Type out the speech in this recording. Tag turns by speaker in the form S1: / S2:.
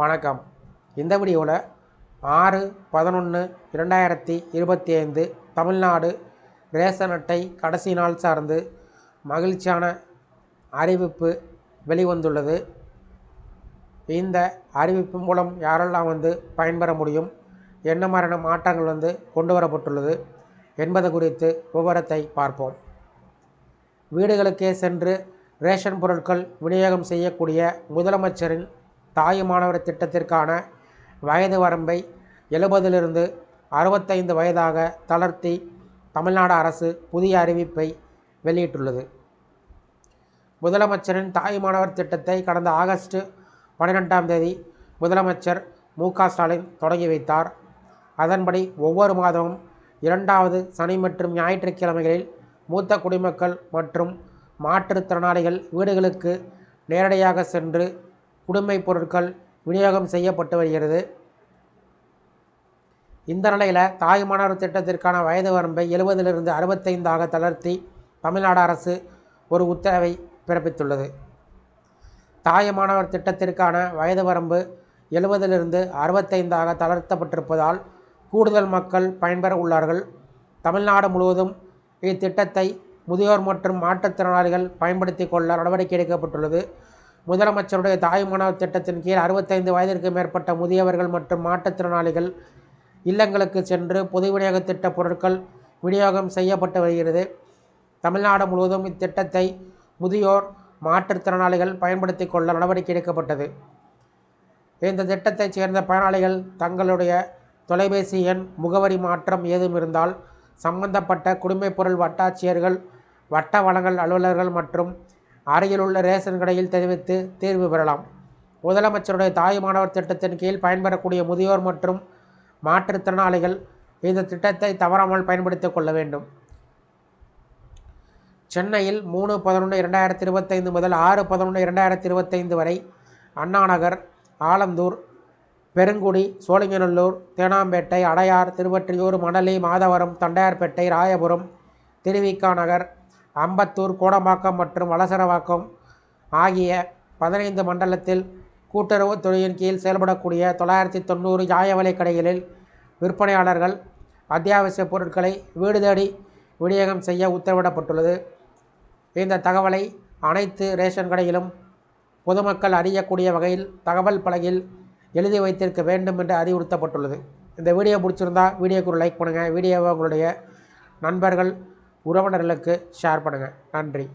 S1: வணக்கம். இந்த வீடியோவில் ஆறு பதினொன்று இரண்டாயிரத்தி இருபத்தி ஐந்து தமிழ்நாடு ரேஷன் அட்டை கடைசி நாள் சார்ந்து மகிழ்ச்சியான அறிவிப்பு வெளிவந்துள்ளது. இந்த அறிவிப்பு மூலம் யாரெல்லாம் வந்து பயன்பெற முடியும் என்ன மாதிரியான மாற்றங்கள் வந்து கொண்டு வரப்பட்டுள்ளது என்பது குறித்து விவரத்தை பார்ப்போம். வீடுகளுக்கே சென்று ரேஷன் பொருட்கள் விநியோகம் செய்யக்கூடிய முதலமைச்சரின் தாயுமானவர் திட்டத்திற்கான வயது வரம்பை எழுபதிலிருந்து அறுபத்தைந்து வயதாக தளர்த்தி தமிழ்நாடு அரசு புதிய அறிவிப்பை வெளியிட்டுள்ளது. முதலமைச்சரின் தாயுமானவர் திட்டத்தை கடந்த ஆகஸ்ட் பன்னிரெண்டாம் தேதி முதலமைச்சர் மு க ஸ்டாலின் தொடங்கி வைத்தார். அதன்படி ஒவ்வொரு மாதமும் இரண்டாவது சனி மற்றும் ஞாயிற்றுக்கிழமைகளில் மூத்த குடிமக்கள் மற்றும் மாற்றுத்திறனாளிகள் வீடுகளுக்கு நேரடியாக சென்று குடிமைப் பொருட்கள் விநியோகம் செய்யப்பட்டு வருகிறது. இந்த நிலையில் தாயுமானவர் திட்டத்திற்கான வயது வரம்பை எழுபதிலிருந்து அறுபத்தைந்தாக தளர்த்தி தமிழ்நாடு அரசு ஒரு உத்தரவை பிறப்பித்துள்ளது. தாயுமானவர் திட்டத்திற்கான வயது வரம்பு எழுபதிலிருந்து அறுபத்தைந்தாக தளர்த்தப்பட்டிருப்பதால் கூடுதல் மக்கள் பயன்பெற உள்ளார்கள். தமிழ்நாடு முழுவதும் இத்திட்டத்தை முதியோர் மற்றும் மாற்றுத்திறனாளிகள் பயன்படுத்தி கொள்ள நடவடிக்கை எடுக்கப்பட்டுள்ளது. முதலமைச்சருடைய தாயுமானவர் திட்டத்தின் கீழ் அறுபத்தைந்து வயதிற்கு மேற்பட்ட முதியவர்கள் மற்றும் மாற்றுத்திறனாளிகள் இல்லங்களுக்கு சென்று பொது விநியோக திட்ட பொருட்கள் விநியோகம் செய்யப்பட்டு வருகிறது. தமிழ்நாடு முழுவதும் இத்திட்டத்தை முதியோர் மாற்றுத்திறனாளிகள் பயன்படுத்தி கொள்ள நடவடிக்கை எடுக்கப்பட்டது. இந்த திட்டத்தைச் சேர்ந்த பயனாளிகள் தங்களுடைய தொலைபேசி எண் முகவரி மாற்றம் ஏதும் இருந்தால் சம்பந்தப்பட்ட குடிமைப்பொருள் வட்டாட்சியர்கள் வட்ட வளங்கள் அலுவலர்கள் மற்றும் அருகிலுள்ள ரேஷன் கடையில் தெரிவித்து தீர்வு பெறலாம். முதலமைச்சருடைய தாயுமானவர் திட்டத்தின் கீழ் பயன்பெறக்கூடிய முதியோர் மற்றும் மாற்றுத்திறனாளிகள் இந்த திட்டத்தை தவறாமல் பயன்படுத்திக் கொள்ள வேண்டும். சென்னையில் மூணு பதினொன்று இரண்டாயிரத்தி இருபத்தைந்து முதல் ஆறு பதினொன்று இரண்டாயிரத்தி இருபத்தைந்து வரை அண்ணாநகர் ஆலந்தூர் பெருங்குடி சோழிங்கநல்லூர் தேனாம்பேட்டை அடையார் திருவற்றியூர் மணலி மாதவரம் தண்டையார்பேட்டை ராயபுரம் திருவிக்கா நகர் அம்பத்தூர் கோடம்பாக்கம் மற்றும் வலசரவாக்கம் ஆகிய பதினைந்து மண்டலத்தில் கூட்டுறவு துறையின் கீழ் செயல்படக்கூடிய தொள்ளாயிரத்தி தொண்ணூறு நியாய விலைக் கடைகளில் விற்பனையாளர்கள் அத்தியாவசிய பொருட்களை வீடு தேடி விநியோகம் செய்ய உத்தரவிடப்பட்டுள்ளது. இந்த தகவலை அனைத்து ரேஷன் கடையிலும் பொதுமக்கள் அறியக்கூடிய வகையில் தகவல் பலகையில் எழுதி வைத்திருக்க வேண்டும் என்று அறிவுறுத்தப்பட்டுள்ளது. இந்த வீடியோ பிடிச்சிருந்தால் வீடியோக்கு ஒரு லைக் பண்ணுங்கள் வீடியோவை உங்களுடைய நண்பர்கள் உறவினர்களுக்கு ஷேர் பண்ணுங்கள் நன்றி.